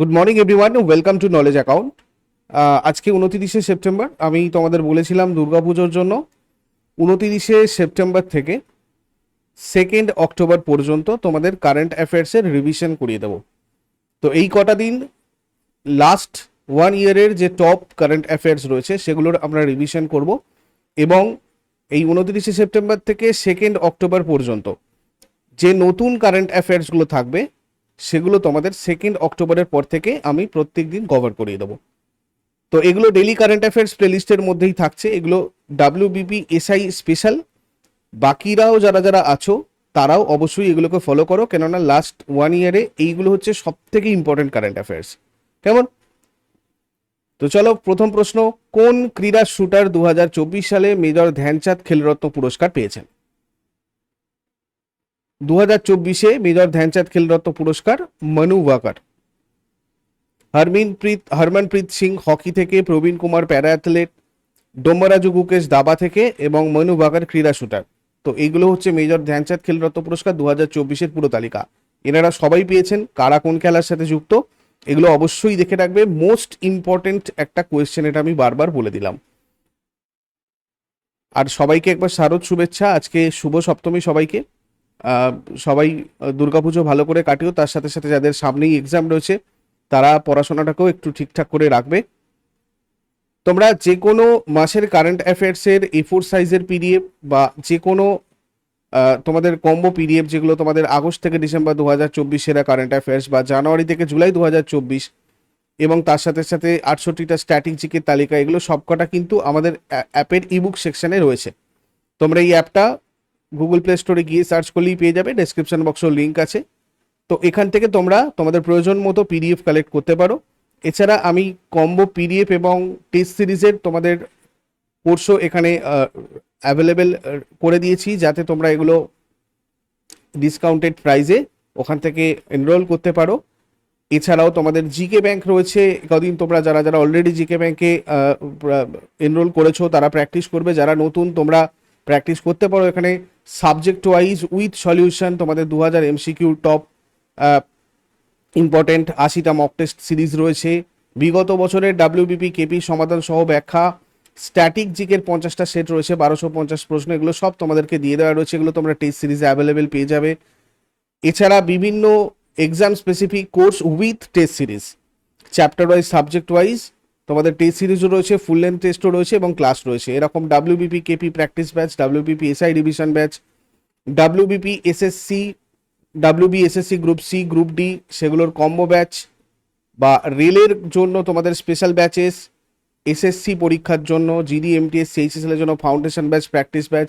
Good morning everyone welcome to knowledge account আজকে উনতিরিশে September, আমি তোমাদের বলেছিলাম দুর্গাপুজোর জন্য। উনতিরিশে সেপ্টেম্বর থেকে সেকেন্ড অক্টোবর পর্যন্ত তোমাদের কারেন্ট অ্যাফেয়ার্সের রিভিশন করিয়ে দেবো। তো এই কটা দিন লাস্ট ওয়ান ইয়ারের যে টপ কারেন্ট অ্যাফেয়ার্স রয়েছে, সেগুলোর আমরা রিভিশন করব। এবং এই উনতিরিশে সেপ্টেম্বর থেকে সেকেন্ড অক্টোবর পর্যন্ত যে নতুন কারেন্ট অ্যাফেয়ার্সগুলো থাকবে সেগুলো তোমাদের সেকেন্ড অক্টোবরের পর থেকে আমি প্রত্যেক দিন কভার করিয়ে দেবো। তো এগুলো ডেলি কারেন্ট অ্যাফেয়ার্স প্লেলিস্টের মধ্যেই থাকছে। এগুলো ডাব্লিউবিপি এসআই স্পেশাল বাকিরাও যারা যারা আছো, তারাও অবশ্যই এগুলোকে ফলো করো। কেননা লাস্ট ওয়ান ইয়ারে এইগুলো হচ্ছে সব থেকে ইম্পর্টেন্ট কারেন্ট অ্যাফেয়ার্স কেমন? তো চলো, প্রথম প্রশ্ন, কোন ক্রীড়া শুটার দু হাজার চব্বিশ সালে মেজর ধ্যানচাঁদ খেলরত্ন পুরস্কার পেয়েছেন? দু হাজার চব্বিশে মেজর ধ্যানচাঁদ খেলরত্ন পুরস্কার মনু ওয়াকার। হরমিনপ্রীত হরমনপ্রীত সিং হকি থেকে প্রবীণ কুমার প্যারা অ্যাথলেট ডোম্বরাজু গুকেশ দাবা থেকে এবং মনু ওয়াকার ক্রীড়া শুটার। তো এইগুলো হচ্ছে মেজর ধ্যানচাঁদ খেলরত্ন পুরস্কার দু হাজার চব্বিশের পুরো তালিকা। এনারা সবাই পেয়েছেন, কারা কোন খেলার সাথে যুক্ত, এগুলো অবশ্যই দেখে রাখবে। মোস্ট ইম্পর্টেন্ট একটা কোয়েশ্চেন এটা আমি বারবার বলে দিলাম। আর সবাইকে একবার শারদ শুভেচ্ছা, আজকে শুভ সপ্তমী সবাইকে। সবাই দুর্গাপুজো ভালো করে কাটিও। তার সাথে সাথে যাদের সামনেই এক্সাম রয়েছে, তারা পড়াশোনাটাকেও একটু ঠিকঠাক করে রাখবে। তোমরা যে কোনো মাসের কারেন্ট অ্যাফেয়ার্সের এ ফোর সাইজের পিডিএফ বা যে কোনো তোমাদের কম্বো পিডিএফ যেগুলো তোমাদের আগস্ট থেকে ডিসেম্বর দু হাজার চব্বিশ সেরা কারেন্ট অ্যাফেয়ার্স বা জানুয়ারি থেকে জুলাই দু হাজার চব্বিশ এবং তার সাথে সাথে আটষট্টিটা স্ট্র্যাটেজিকের তালিকা, এগুলো সবকটা কিন্তু আমাদের অ্যাপের ইবুক সেকশনে রয়েছে। তোমরা এই অ্যাপটা গুগল প্লে স্টোরে গিয়ে সার্চ করলেই পেয়ে যাবে ডেসক্রিপশন বক্সেও লিঙ্ক আছে। তো এখান থেকে তোমরা তোমাদের প্রয়োজন মতো পিডিএফ কালেক্ট করতে পারো। এছাড়া আমি কম্বো পিডিএফ এবং টেস্ট সিরিজের তোমাদের কোর্সও এখানে অ্যাভেলেবেল করে দিয়েছি, যাতে তোমরা এগুলো ডিসকাউন্টেড প্রাইজে ওখান থেকে এনরোল করতে পারো। এছাড়াও তোমাদের জিকে ব্যাংক রয়েছে কদিন তোমরা যারা যারা অলরেডি জিকে ব্যাংকে এনরোল করেছ, তারা প্র্যাকটিস করবে। যারা নতুন, তোমরা প্র্যাকটিস করতে পারো এখানে। সাবজেক্ট ওয়াইজ উইথ সলিউশন তোমাদের দু হাজার এমসিকিউ টপ ইম্পর্টেন্ট আশিটা মক টেস্ট সিরিজ রয়েছে। বিগত বছরের ডাব্লিউবিপি কেপি সমাধান সহ ব্যাখ্যা স্ট্যাটিক জিকের পঞ্চাশটা সেট রয়েছে, বারোশো পঞ্চাশ প্রশ্ন, এগুলো সব তোমাদেরকে দিয়ে দেওয়া রয়েছে, এগুলো তোমরা টেস্ট সিরিজে অ্যাভেলেবেল পেয়ে যাবে। এছাড়া বিভিন্ন exam specific course with test series chapter wise subject wise তোমাদের টেস্ট সিরিজও রয়েছে ফুল লেন্থ টেস্টও রয়েছে এবং ক্লাস রয়েছে। এরকম WBP KP practice batch WBP SI division batch WBP SSC WB SSC group C group D সেগুলোর কম্বো ব্যাচ বা রেলের জন্য তোমাদের স্পেশাল ব্যাচেস এসএসসি পরীক্ষার জন্য জিডি এমটিএস সিএইচএসএল এর জন্য ফাউন্ডেশন ব্যাচ প্র্যাকটিস ব্যাচ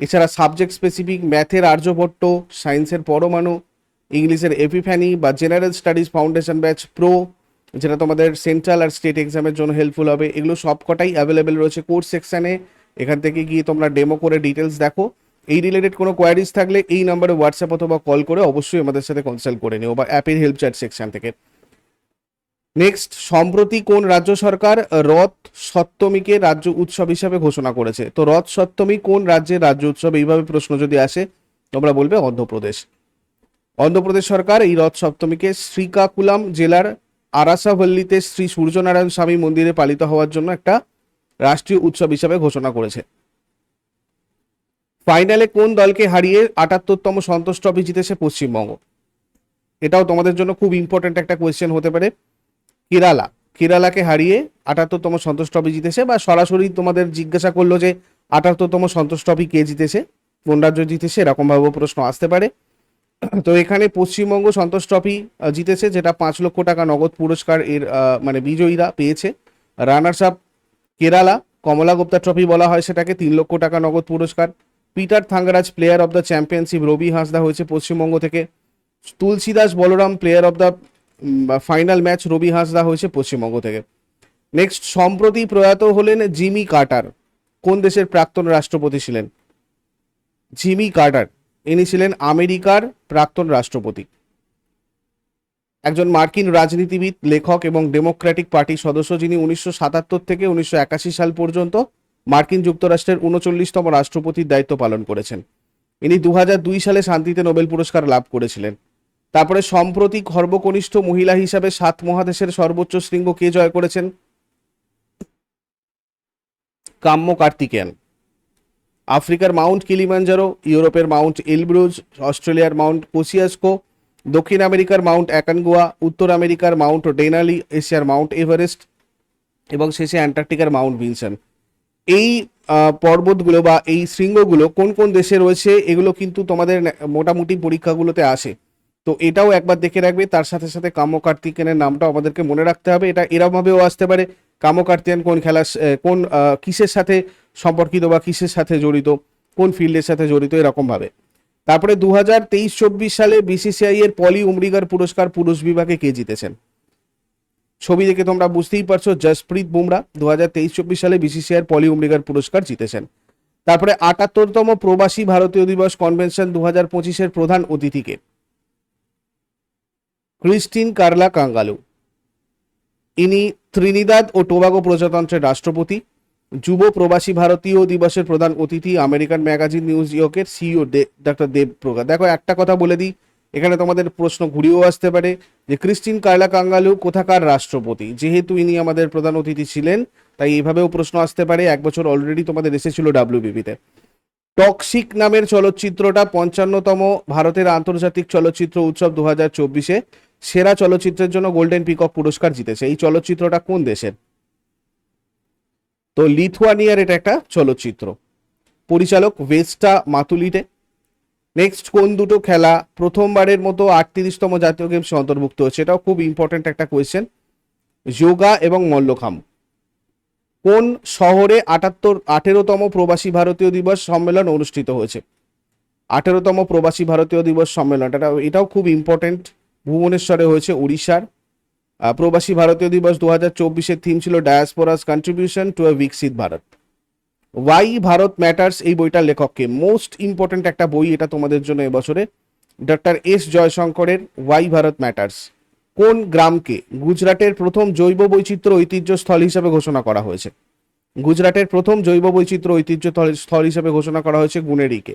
এছাড়া সাবজেক্ট স্পেসিফিক ম্যাথের আর্যভট্ট সায়েন্সের পরমাণু ইংলিশের এপিফ্যানি বা general studies foundation batch pro যেটা তোমাদের সেন্ট্রাল আর স্টেট এক্সামের জন্য হেল্পফুল হবে। এগুলো সবকটাই অ্যাভেলেবেল রয়েছে কোর্স সেকশানে এখান থেকে গিয়ে তোমরা ডেমো করে ডিটেলস দেখো। এই রিলেটেড কোনো কোয়ারিজ থাকলে এই নাম্বারে হোয়াটসঅ্যাপ অথবা কল করে অবশ্যই আমাদের সাথে কনসাল্ট করে নিও বা অ্যাপের হেল্প চ্যাট সেকশন থেকে। নেক্সট সম্প্রতি কোন রাজ্য সরকার রথ সপ্তমীকে রাজ্য উৎসব হিসাবে ঘোষণা করেছে? তো রথ সপ্তমী কোন রাজ্যের রাজ্য উৎসব? এইভাবে প্রশ্ন যদি আসে, তোমরা বলবে অন্ধ্রপ্রদেশ। অন্ধ্রপ্রদেশ সরকার এই রথ সপ্তমীকে শ্রীকাকুলাম জেলার আরাসাভল্লিতে শ্রী সূর্যনারায়ণ স্বামী মন্দিরে পালিত হওয়ার জন্য একটা রাষ্ট্রীয় উৎসব হিসাবে ঘোষণা করেছে। ফাইনালে কোন দলকে হারিয়ে আটাত্তরতম সন্তোষ ট্রফি জিতেছে পশ্চিমবঙ্গ? এটাও তোমাদের জন্য খুব ইম্পর্ট্যান্ট একটা কোয়েশ্চেন হতে পারে। কেরালা। কেরালাকে হারিয়ে আটাত্তরতম সন্তোষ ট্রফি জিতেছে বা সরাসরি তোমাদের জিজ্ঞাসা করল যে আটাত্তরতম সন্তোষ ট্রফি কে জিতেছে? কোন রাজ্য জিতেছে, এরকমভাবেও প্রশ্ন আসতে পারে। তো এখানে পশ্চিমবঙ্গ সন্তোষ ট্রফি জিতেছে, যেটা পাঁচ লক্ষ টাকা নগদ পুরস্কার এর মানে বিজয়ীরা পেয়েছে। Runners up Kerala, Kamla Gupta trophy বলা হয় সেটাকে, তিন লক্ষ টাকা নগদ পুরস্কার। Peter Thangaraj player of the championship Robi Hansda হয়েছে পশ্চিমবঙ্গ থেকে। Tulsidas, Balram player of the final match Robi Hansda হয়েছে পশ্চিমবঙ্গ থেকে। নেক্সট সম্প্রতি প্রয়াত হলেন জিমি কার্টার কোন দেশের প্রাক্তন রাষ্ট্রপতি ছিলেন? জিমি কার্টার ইনি ছিলেন আমেরিকার প্রাক্তন রাষ্ট্রপতি। একজন মার্কিন রাজনীতিবিদ, লেখক এবং ডেমোক্র্যাটিক পার্টির সদস্য যিনি উনিশশো সাতাত্তর থেকে উনিশশো একাশি সাল পর্যন্ত মার্কিন যুক্তরাষ্ট্রের উনচল্লিশতম রাষ্ট্রপতির দায়িত্ব পালন করেছেন। ইনি দু সালে শান্তিতে নোবেল পুরস্কার লাভ করেছিলেন। তারপরে সম্প্রতি সর্বকনিষ্ঠ মহিলা হিসাবে সাত মহাদেশের সর্বোচ্চ শৃঙ্গ কে জয় করেছেন? কাম্য কার্তিকেয়ান। আফ্রিকার মাউন্ট কিলিমাঞ্জারো, ইউরোপের মাউন্ট এলব্রুজ অস্ট্রেলিয়ার মাউন্ট কোসিয়াসকো দক্ষিণ আমেরিকার মাউন্ট অ্যাকানগুয়া, উত্তর আমেরিকার মাউন্ট ডেনালি, এশিয়ার মাউন্ট এভারেস্ট, এবং শেষে অ্যান্টার্কটিকার মাউন্ট ভিনসন এই পর্বতগুলো বা এই শৃঙ্গগুলো কোন কোন দেশে রয়েছে, এগুলো কিন্তু তোমাদের মোটামুটি পরীক্ষাগুলোতে আসে। তো এটাও একবার দেখে রাখবে, তার সাথে সাথে কাম্য কার্তিকেনের নামটাও আমাদেরকে মনে রাখতে হবে। এটা এরমভাবেও আসতে পারে কাম্য কার্তিকেন কোন খেলা কোন কিসের সাথে সম্পর্কিত বা কিসের সাথে জড়িত, কোন ফিল্ডের সাথে জড়িত এরকম ভাবে তারপরে দু হাজার তেইশ চব্বিশ সালে বিসিসিআই এর পলি উমরিগার পুরস্কার পুরুষ বিভাগে কে জিতেছেন? ছবি দেখে তোমরা বুঝতেই পারছ, জসপ্রীত বুমরা দু হাজার তেইশ চব্বিশ সালে বিসিসিআই এর পলি উমরিগার পুরস্কার জিতেছেন। তারপরে আটাত্তরতম প্রবাসী ভারতীয় দিবস কনভেনশন দু হাজার পঁচিশের প্রধান অতিথিকে। ক্রিস্টিন কার্লা কাঙ্গালু ইনি ত্রিনিদাদ ও টোবাগো প্রজাতন্ত্রের রাষ্ট্রপতি। যুব প্রবাসী ভারতীয় দিবসের প্রধান অতিথি আমেরিকান ম্যাগাজিন নিউজ ইয়র্কের সিইও ডক্টর দেব প্রগা দেখো, একটা কথা বলে দিই, এখানে তোমাদের প্রশ্ন ঘুরিয়েও আসতে পারে যে, ক্রিস্টিন কার্লা কাঙ্গালু কোথাকার রাষ্ট্রপতি? যেহেতু ইনি আমাদের প্রধান অতিথি ছিলেন, তাই এইভাবেও প্রশ্ন আসতে পারে। এক বছর অলরেডি তোমাদের এসেছিল ডাব্লিউবিপিতে। টক্সিক নামের চলচ্চিত্রটা পঞ্চান্নতম ভারতের আন্তর্জাতিক চলচ্চিত্র উৎসব দু হাজার চব্বিশে। সেরা চলচ্চিত্রের জন্য গোল্ডেন পিকক পুরস্কার জিতেছে। এই চলচ্চিত্রটা কোন দেশের? তো লিথুয়ানিয়ার এটা একটা চলচ্চিত্র। পরিচালক ভেস্টা মাতুলিটে। নেক্সট কোন দুটো খেলা প্রথমবারের মতো আটত্রিশতম জাতীয় গেমস অন্তর্ভুক্ত হচ্ছে এটাও খুব ইম্পর্ট্যান্ট একটা কোয়েশ্চেন যোগা এবং মল্লখাম্ব কোন শহরে আটাত্তর, আঠেরোতম প্রবাসী ভারতীয় দিবস সম্মেলন অনুষ্ঠিত হয়েছে? আঠেরোতম প্রবাসী ভারতীয় দিবস সম্মেলন এটা এটাও খুব ইম্পর্টেন্ট ভুবনেশ্বরে হয়েছে উড়িষ্যার প্রবাসী ভারতীয় দিবস দু হাজার চব্বিশের থিম ছিল ডায়াসপোরাস কন্ট্রিবিউশন টু এ বিকশিত ভারত ওয়াই ভারত ম্যাটার্স এই বইটার লেখককে মোস্ট ইম্পর্টেন্ট একটা বই এটা তোমাদের জন্য এবছরে। ডক্টর এস জয়শঙ্করের ওয়াই ভারত ম্যাটার্স কোন গ্রামকে? গুজরাটের প্রথম জৈব বৈচিত্র্য ঐতিহ্য স্থল হিসেবে ঘোষণা করা হয়েছে। গুজরাটের প্রথম জৈব বৈচিত্র্য ঐতিহ্য স্থল- হিসেবে ঘোষণা করা হয়েছে গুনেরিকে।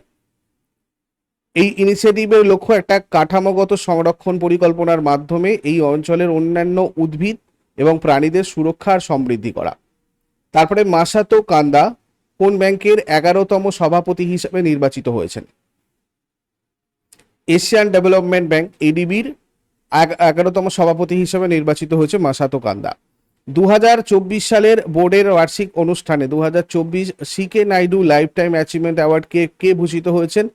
এই ইনিশিয়েটিভের লক্ষ্য একটা কাঠামোগত সংরক্ষণ পরিকল্পনার মাধ্যমে এই অঞ্চলের অন্যান্য উদ্ভিদ এবং প্রাণীদের সুরক্ষা আর সমৃদ্ধি করা। তারপরে মাসাতো কান্দা কোন ব্যাংকের এগারোতম সভাপতি হিসেবে নির্বাচিত হয়েছেন। এশিয়ান ডেভেলপমেন্ট ব্যাংক, এডিবির এগারোতম সভাপতি হিসেবে নির্বাচিত হয়েছে মাসাতো কান্দা। দু হাজার চব্বিশ সালের বোর্ডের বার্ষিক অনুষ্ঠানে দু হাজার চব্বিশ CK Naidu lifetime achievement অ্যাওয়ার্ডকে কে ভূষিত হয়েছেন?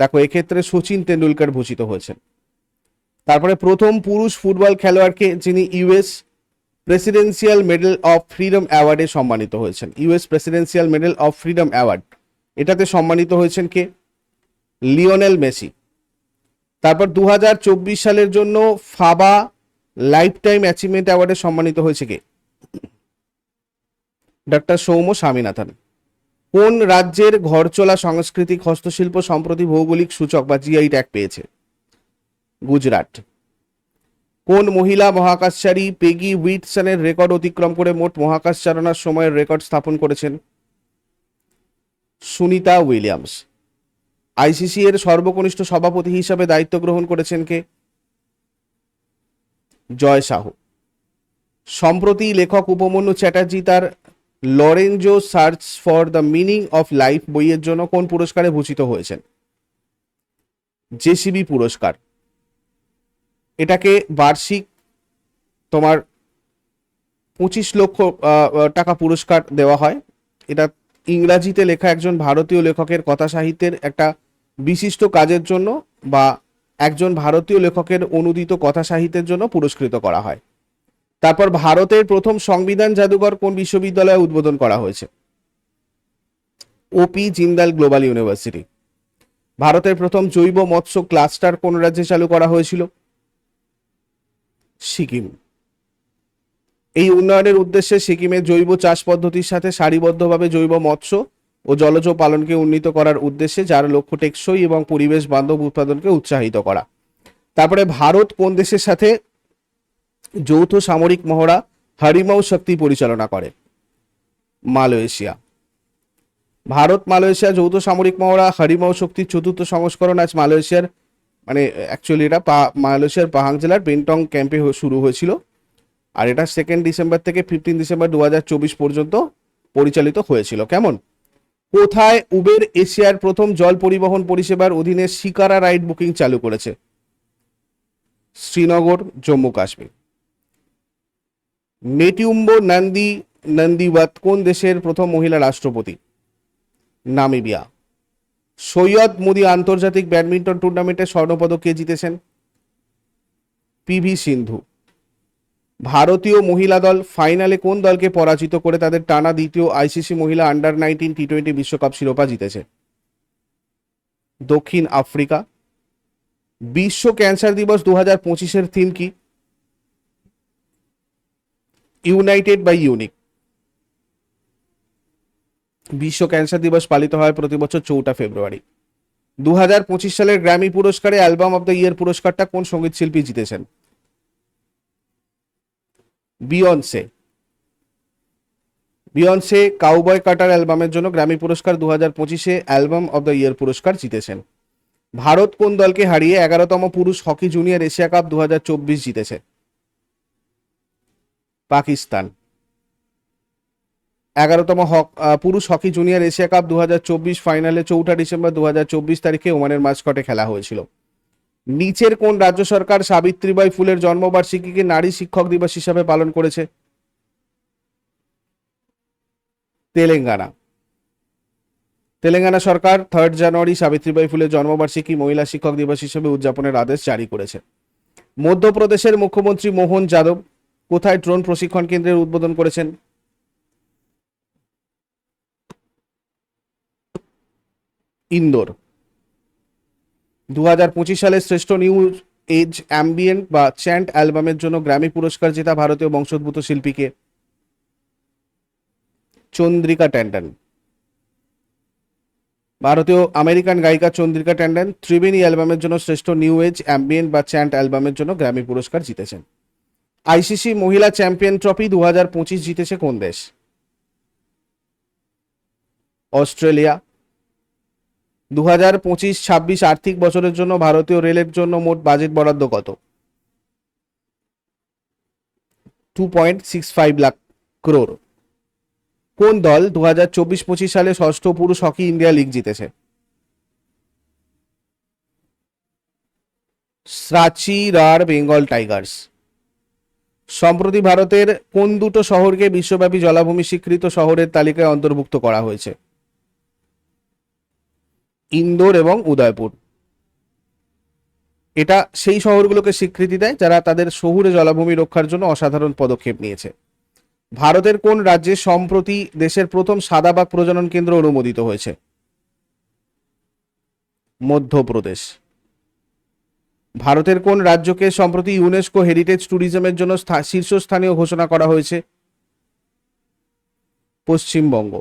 দেখো, এক্ষেত্রে সচিন তেন্ডুলকর ভূষিত হয়েছেন। তারপরে প্রথম পুরুষ ফুটবল খেলোয়াড়কে যিনি US presidential medal of freedom অ্যাওয়ার্ডে সম্মানিত হয়েছেন। US presidential medal of freedom award. এটাতে সম্মানিত হয়েছেন কে? Lionel Messi. তারপর দু হাজার চব্বিশ সালের জন্য ফাবা লাইফ টাইম অ্যাচিভমেন্ট অ্যাওয়ার্ডে সম্মানিত হয়েছে কে? ডক্টর সৌম্য স্বামীনাথন। কোন রাজ্যের ঘরচলা সাংস্কৃতিক হস্তশিল্প সম্প্রতি ভৌগোলিক সূচক বা জিআই ট্যাগ পেয়েছে? গুজরাট। কোন মহিলা মহাকাশচারী পেগি উইটসনের রেকর্ড অতিক্রম করে মোট মহাকাশ চালনার সময়ের রেকর্ড স্থাপন করেছেন? সুনিতা উইলিয়ামস। আইসিসি এর সর্বকনিষ্ঠ সভাপতি হিসাবে দায়িত্ব গ্রহণ করেছেন কে? জয় সাহু। সম্প্রতি লেখক উপমন্যু চ্যাটার্জি তার Lorenzo search for the meaning of life বইয়ের জন্য কোন পুরস্কারে ভূষিত হয়েছেন? জেসিবি পুরস্কার। এটাকে বার্ষিক তোমার পঁচিশ লক্ষ টাকা পুরস্কার দেওয়া হয়। এটা ইংরাজিতে লেখা একজন ভারতীয় লেখকের কথা সাহিত্যের একটা বিশিষ্ট কাজের জন্য বা একজন ভারতীয় লেখকের অনুদিত কথা সাহিত্যের জন্য পুরস্কৃত করা হয়। তারপর ভারতের প্রথম সংবিধান জাদুঘর কোন বিশ্ববিদ্যালয়ে উদ্বোধন করা হয়েছে? OP Jindal global university. ভারতের প্রথম জৈব মৎস্য ক্লাস্টার কোন রাজ্যে চালু করা হয়েছিল? সিকিম। এই উন্নয়নের উদ্দেশ্যে সিকিমের জৈব চাষ পদ্ধতির সাথে সারিবদ্ধভাবে জৈব মৎস্য ও জলজ পালনকে উন্নীত করার উদ্দেশ্যে, যার লক্ষ্য টেকসই এবং পরিবেশ বান্ধব উৎপাদনকে উৎসাহিত করা। তারপরে ভারত কোন দেশের সাথে যৌথ সামরিক মহড়া হারিমাউ শক্তি পরিচালনা করে। মালয়েশিয়া। ভারত, মালয়েশিয়া যৌথ সামরিক মহড়া হারিমাউ শক্তির চতুর্থ সংস্করণ আজ মালয়েশিয়ার মানে অ্যাকচুয়ালি এটা মালয়েশিয়ার পাহাং জেলার বেন্টং ক্যাম্পে শুরু হয়েছিল। আর এটা সেকেন্ড ডিসেম্বর থেকে ফিফটিন ডিসেম্বর দু হাজার চব্বিশ পর্যন্ত পরিচালিত হয়েছিল। কেমন? কোথায়? উবের এশিয়ার প্রথম জল পরিবহন পরিষেবার অধীনে শিকারা রাইড বুকিং চালু করেছে। শ্রীনগর, জম্মু কাশ্মীর। নেটিউম্বো নন্দী নন্দীওয়াত কোন দেশের প্রথম মহিলা রাষ্ট্রপতি? নামিবিয়া। সৈয়দ মোদী আন্তর্জাতিক ব্যাডমিন্টন টুর্নামেন্টে স্বর্ণপদক কে জিতেছেন? পিভি সিন্ধু। ভারতীয় মহিলা দল ফাইনালে কোন দলকে পরাজিত করে তাদের টানা দ্বিতীয় আইসিসি মহিলা আন্ডার নাইনটিন টি টোয়েন্টি বিশ্বকাপ শিরোপা জিতেছে? দক্ষিণ আফ্রিকা। বিশ্ব ক্যান্সার দিবস দু হাজার পঁচিশের থিম কি? ইউনাইটেড বাই ইউনিক বিশ্ব ক্যান্সার দিবস পালিত হয় প্রতি বছর চৌঠা ফেব্রুয়ারি। দু হাজার পঁচিশ সালের গ্র্যামি পুরস্কারে অ্যালবাম অব দ্য ইয়ার পুরস্কারটা কোন সংগীত শিল্পী জিতেছেন? বিয়ন্সে বিয়ন্সে কাউবয় কাটার অ্যালবামের জন্য গ্র্যামি পুরস্কার দু হাজার পঁচিশে অ্যালবাম অব দ্য ইয়ার পুরস্কার জিতেছেন। ভারত কোন দলকে হারিয়ে এগারোতম পুরুষ হকি জুনিয়র এশিয়া কাপ দু হাজার চব্বিশ জিতেছে? পাকিস্তান। এগারোতম হক পুরুষ হকি জুনিয়র এশিয়া কাপ দু ফাইনালে চৌঠা ডিসেম্বর দু তারিখে ওমানের মাঝকটে খেলা হয়েছিল। নিচের কোন রাজ্য সরকার সাবিত্রীবাই ফুলের জন্মবার্ষিকীকে নারী শিক্ষক দিবস হিসাবে পালন করেছে? তেলেঙ্গানা। তেলেঙ্গানা সরকার থার্ড জানুয়ারি সাবিত্রীবাই ফুলের জন্মবার্ষিকী মহিলা শিক্ষক দিবস হিসেবে উদযাপনের আদেশ জারি করেছে। মধ্যপ্রদেশের মুখ্যমন্ত্রী মোহন যাদব কোথায় ড্রোন প্রশিক্ষণ কেন্দ্রের উদ্বোধন করেছেন? ইন্দোর। দু হাজার পঁচিশ সালে শ্রেষ্ঠ নিউ এজ অ্যাম্বিয়েন্ট বা চ্যান্ট অ্যালবামের জন্য গ্র্যামি পুরস্কার জেতা ভারতীয় বংশোদ্ভূত শিল্পীকে। চন্দ্রিকা ট্যান্ডন। ভারতীয় আমেরিকান গায়িকা চন্দ্রিকা ট্যান্ডন ত্রিবেণী অ্যালবামের জন্য শ্রেষ্ঠ নিউ এজ অ্যাম্বিয়েন্ট বা চ্যান্ট অ্যালবামের জন্য গ্র্যামি পুরস্কার জিতেছেন। আইসিসি মহিলা চ্যাম্পিয়ন ট্রফি দু হাজার পঁচিশ জিতেছে কোন দেশ? অস্ট্রেলিয়া। দু হাজার পঁচিশ, ছাব্বিশ আর্থিক বছরের জন্য ভারতীয় রেলের জন্য মোট বাজেট বরাদ্দ কত? Two point six five lakh crore কোন দল দু হাজার চব্বিশ পঁচিশ সালে ষষ্ঠ পুরুষ হকি ইন্ডিয়া লিগ জিতেছে? সাচি রার বেঙ্গল টাইগার্স সম্প্রতি ভারতের কোন দুটো শহরকে বিশ্বব্যাপী জলাভূমি স্বীকৃত শহরের তালিকায় অন্তর্ভুক্ত করা হয়েছে? ইন্দোর এবং উদয়পুর। এটা সেই শহরগুলোকে স্বীকৃতি দেয় যারা তাদের শহুরে জলাভূমি রক্ষার জন্য অসাধারণ পদক্ষেপ নিয়েছে। ভারতের কোন রাজ্যে সম্প্রতি দেশের প্রথম সাদাবাগ প্রজনন কেন্দ্র অনুমোদিত হয়েছে? মধ্যপ্রদেশ। ভারতের কোন রাজ্যকে সম্প্রতি ইউনেস্কো হেরিটেজ ট্যুরিজমের জন্য শীর্ষস্থানীয় ঘোষণা করা হয়েছে? পশ্চিমবঙ্গ।